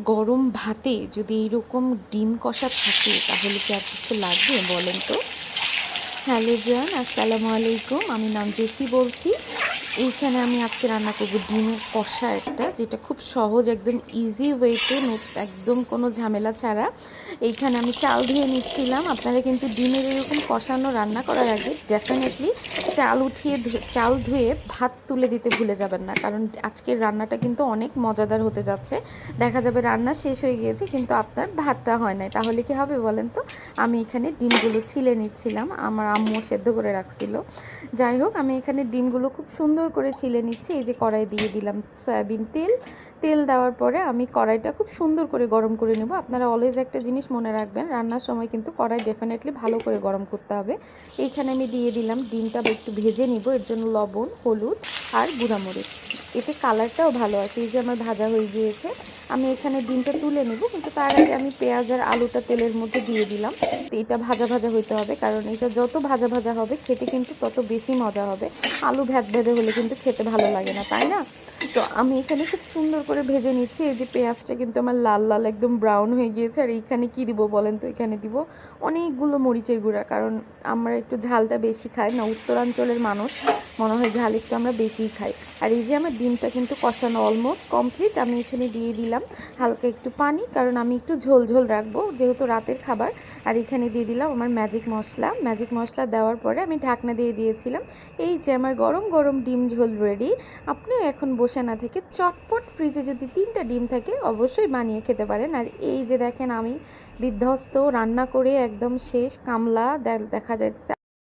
গরম ভাতে যদি এইরকম ডিম কষা থাকে, তাহলে কি আর কিছু লাগবে বলেন তো? হ্যালো জান আসসালামু আলাইকুম। আমি নাম জেসি বলছি। এইখানে আমি আজকে রান্না করব ডিমের কষা একটা, যেটা খুব সহজ, একদম ইজি ওয়েতে একদম কোনো ঝামেলা ছাড়া। এইখানে আমি চাল ধুয়ে নিচ্ছিলাম। আপনারা কিন্তু ডিমের এরকম কষানো রান্না করার আগে ডেফিনেটলি চাল উঠিয়ে চাল ধুয়ে ভাত তুলে দিতে ভুলে যাবেন না, কারণ আজকের রান্নাটা কিন্তু অনেক মজাদার হতে যাচ্ছে। দেখা যাবে রান্না শেষ হয়ে গিয়েছে, কিন্তু আপনার ভাতটা হয় নাই। তাহলে কি হবে বলেন তো? আমি এখানে ডিমগুলো ছিলে নিচ্ছিলাম, আমার আম্মু সেদ্ধ করে রাখছিল। যাই হোক, আমি এখানে ডিমগুলো খুব সুন্দর করে ছিলে নিচ্ছি, এই যে কড়াই দিয়ে দিলাম সয়াবিন তেল। তেল দেওয়ার পরে আমি কড়াইটা খুব সুন্দর করে গরম করে নেব। আপনারা অলওয়েজ একটা জিনিস মনে রাখবেন, রান্নার সময় কিন্তু কড়াই ডেফিনেটলি ভালো করে গরম করতে হবে। এইখানে আমি দিয়ে দিলাম ডিমটা একটু ভেজে নিব, এর জন্য লবণ, হলুদ আর গুঁড়ামরিচ। এতে কালারটাও ভালো আছে, এই যে আমার ভাজা হয়ে গিয়েছে। আমি এখানে ডিমটা তুলে নেব, কিন্তু তার আগে আমি পেঁয়াজ আর আলুটা তেলের মধ্যে দিয়ে দিলাম। তো এটা ভাজা ভাজা হইতে হবে, কারণ এটা যত ভাজা ভাজা হবে, খেতে কিন্তু তত বেশি মজা হবে। আলু ভ্যাদ ভেদে হলে কিন্তু খেতে ভালো লাগে না, তাই না? তো আমি এখানে খুব সুন্দর করে ভেজে নিচ্ছি, এই যে পেঁয়াজটা কিন্তু আমার লাল লাল একদম ব্রাউন হয়ে গিয়েছে, আর এইখানে কি দিব বলেন তো? এখানে দিব অনেকগুলো মরিচের গুঁড়া, কারণ আমরা একটু ঝালটা বেশি খাই না, উত্তরাঞ্চলের মানুষ মনে হয় ঝাল একটু আমরা বেশিই খাই। আর এই যে আমার ডিমটা কিন্তু কষানো অলমোস্ট কমপ্লিট আমি এখানে দিয়ে দিলাম হালকা একটু পানি, কারণ আমি একটু ঝোল ঝোল রাখব, যেহেতু রাতের খাবার। আর এখানে দিয়ে দিলাম আমার ম্যাজিক মশলা। ম্যাজিক মশলা দেওয়ার পরে আমি ঢাকনা দিয়ে দিয়েছিলাম, এই যে আমার গরম গরম ডিম ঝোল রেডি আপনিও এখন বসে না থেকে চটপট ফ্রিজে যদি তিনটা ডিম থাকে, অবশ্যই বানিয়ে খেতে পারেন। আর এই যে দেখেন আমি বিধ্বস্ত, রান্না করে একদম শেষ, কামলা দেখা যাচ্ছে